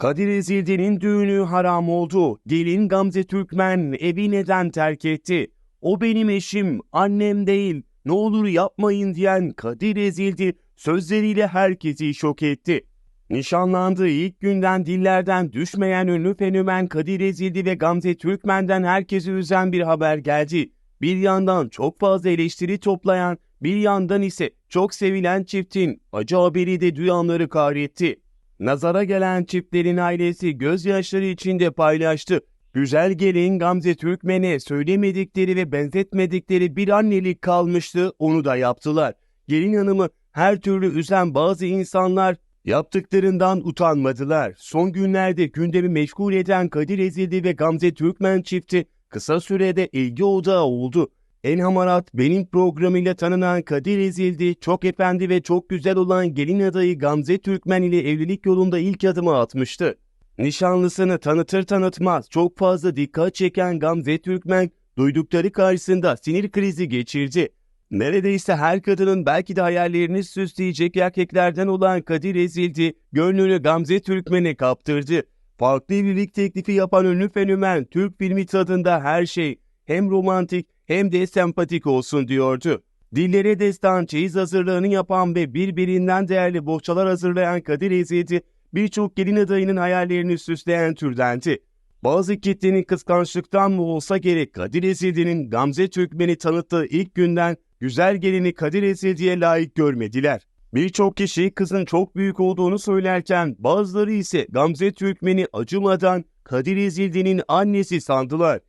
Kadir Ezildi'nin düğünü haram oldu. Gelin Gamze Türkmen evi neden terk etti? O benim eşim, annem değil. Ne olur yapmayın diyen Kadir Ezildi sözleriyle herkesi şok etti. Nişanlandığı ilk günden dillerden düşmeyen ünlü fenomen Kadir Ezildi ve Gamze Türkmen'den herkesi üzen bir haber geldi. Bir yandan çok fazla eleştiri toplayan, bir yandan ise çok sevilen çiftin acı haberi de duyanları kahretti. Nazara gelen çiftlerin ailesi gözyaşları içinde paylaştı. Güzel gelin Gamze Türkmen'e söylemedikleri ve benzetmedikleri bir annelik kalmıştı, onu da yaptılar. Gelin hanımı her türlü üzen bazı insanlar yaptıklarından utanmadılar. Son günlerde gündemi meşgul eden Kadir Ezildi ve Gamze Türkmen çifti kısa sürede ilgi odağı oldu. En hamarat benim programıyla tanınan Kadir Ezildi, çok efendi ve çok güzel olan gelin adayı Gamze Türkmen ile evlilik yolunda ilk adımı atmıştı. Nişanlısını tanıtır tanıtmaz çok fazla dikkat çeken Gamze Türkmen, duydukları karşısında sinir krizi geçirdi. Neredeyse her kadının belki de hayallerini süsleyecek erkeklerden olan Kadir Ezildi, gönlünü Gamze Türkmen'e kaptırdı. Farklı evlilik teklifi yapan ünlü fenomen Türk filmi tadında her şey hem romantik hem de sempatik olsun diyordu. Dillere destan çeyiz hazırlığını yapan ve birbirinden değerli bohçalar hazırlayan Kadir Ezildi, birçok gelin adayının hayallerini süsleyen türdendi. Bazı kitlenin kıskançlıktan mı olsa gerek Kadir Ezildi'nin Gamze Türkmen'i tanıttığı ilk günden güzel gelini Kadir Ezildi'ye layık görmediler. Birçok kişi kızın çok büyük olduğunu söylerken bazıları ise Gamze Türkmen'i acımadan Kadir Ezildi'nin annesi sandılar.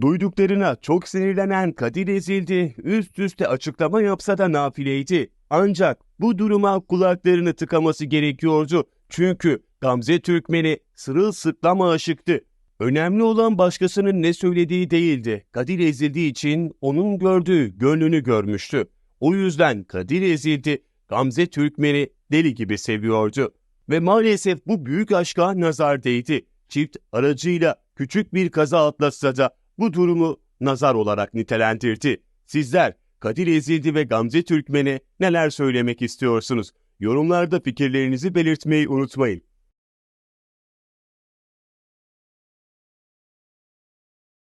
Duyduklarına çok sinirlenen Kadir Ezildi üst üste açıklama yapsa da nafileydi. Ancak bu duruma kulaklarını tıkaması gerekiyordu. Çünkü Gamze Türkmen'i sırılsıklam aşıktı. Önemli olan başkasının ne söylediği değildi. Kadir ezildiği için onun gördüğü gönlünü görmüştü. O yüzden Kadir ezildi, Gamze Türkmen'i deli gibi seviyordu. Ve maalesef bu büyük aşka nazar değdi. Çift aracıyla küçük bir kaza atlatsa da bu durumu nazar olarak nitelendirdi. Sizler Kadir Ezildi ve Gamze Türkmen'e neler söylemek istiyorsunuz? Yorumlarda fikirlerinizi belirtmeyi unutmayın.